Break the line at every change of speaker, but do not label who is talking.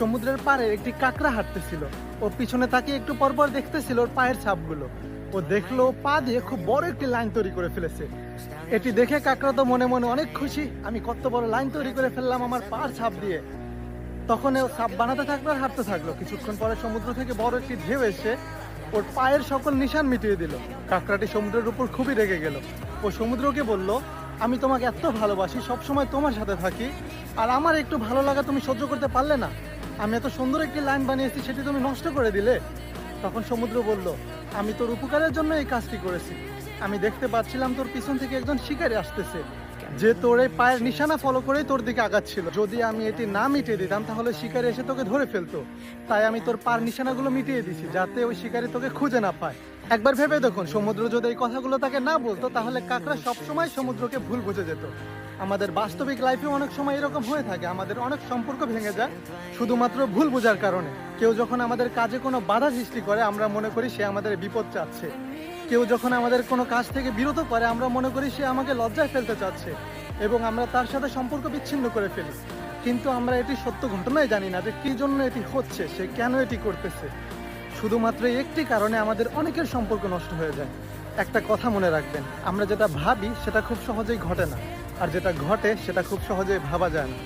সমুদ্রের পাড়ে একটি কাকড়া হাঁটতেছিল। ও পিছনে তাকে একটু পরপর দেখতেছিল ওর পায়ের ছাপগুলো। ও দেখল পা দিয়ে খুব বড় একটি লাইন তৈরি করে ফেলেছে। এটি দেখে কাকড়া তো মনে মনে অনেক খুশি, আমি কত বড় লাইন তৈরি করে ফেললাম আমার পার ছাপ দিয়ে। তখন ও ছাপ বানাতে থাকল আর হাঁটতে থাকল। কিছুক্ষণ পরে সমুদ্র থেকে বড় একটি ঢেউ এসে ওর পায়ের সকল নিশান মিটিয়ে দিল। কাকড়াটি সমুদ্রের উপর খুবই রেগে গেল। ও সমুদ্রকে বলল, আমি তোমাকে এত ভালোবাসি, সবসময় তোমার সাথে থাকি। আর আমার একটু ভালো লাগা তুমি সহ্য করতে পারলে না। আমি এত সুন্দর একটি লাইন বানিয়েছি, সেটি তুমি নষ্ট করে দিলে। তখন সমুদ্র বলল, আমি তোর উপকারের জন্য এই কাজটি করেছি। আমি দেখতে পাচ্ছিলাম তোর পিছন থেকে একজন শিকারী আসতেছে, যে তোর এই পায়ের নিশানা ফলো করেই তোর দিকে আগাচ্ছিল। যদি আমি এটি না মিটিয়ে দিতাম, তাহলে শিকারী এসে তোকে ধরে ফেলতো। তাই আমি তোর পার নিশানাগুলো মিটিয়ে দিছি, যাতে ওই শিকারী তোকে খুঁজে না পায়। একবার ভেবে দেখুন, সমুদ্র যদি এই কথাগুলো তাকে না বলতো, তাহলে কাকড়া সবসময় সমুদ্রকে ভুল বুঝে যেত। আমাদের বাস্তবিক লাইফে অনেক সময় এরকম হয়ে থাকে, আমাদের অনেক সম্পর্ক ভেঙে যায়, শুধুমাত্র ভুল বোঝার কারণে। কেউ যখন আমাদের কাজে কোনো বাধা সৃষ্টি করে, আমরা মনে করি সে আমাদের বিপদ চাচ্ছে। কেউ যখন আমাদের কোনো কাজ থেকে বিরত করে আমরা মনে করি সে আমাকে লজ্জায় ফেলতে চাচ্ছে এবং আমরা তার সাথে সম্পর্ক বিচ্ছিন্ন করে ফেলি। কিন্তু আমরা এটি সত্য ঘটনাই জানি না যে কি জন্য এটি হচ্ছে, সে কেন এটি করতেছে। শুধুমাত্র একটি কারণে আমাদের অনেকের সম্পর্ক নষ্ট হয়ে যায়। একটা কথা মনে রাখবেন, আমরা যেটা ভাবি সেটা খুব সহজেই ঘটে না, আর যেটা ঘটে সেটা খুব সহজেই ভাবা যায় না।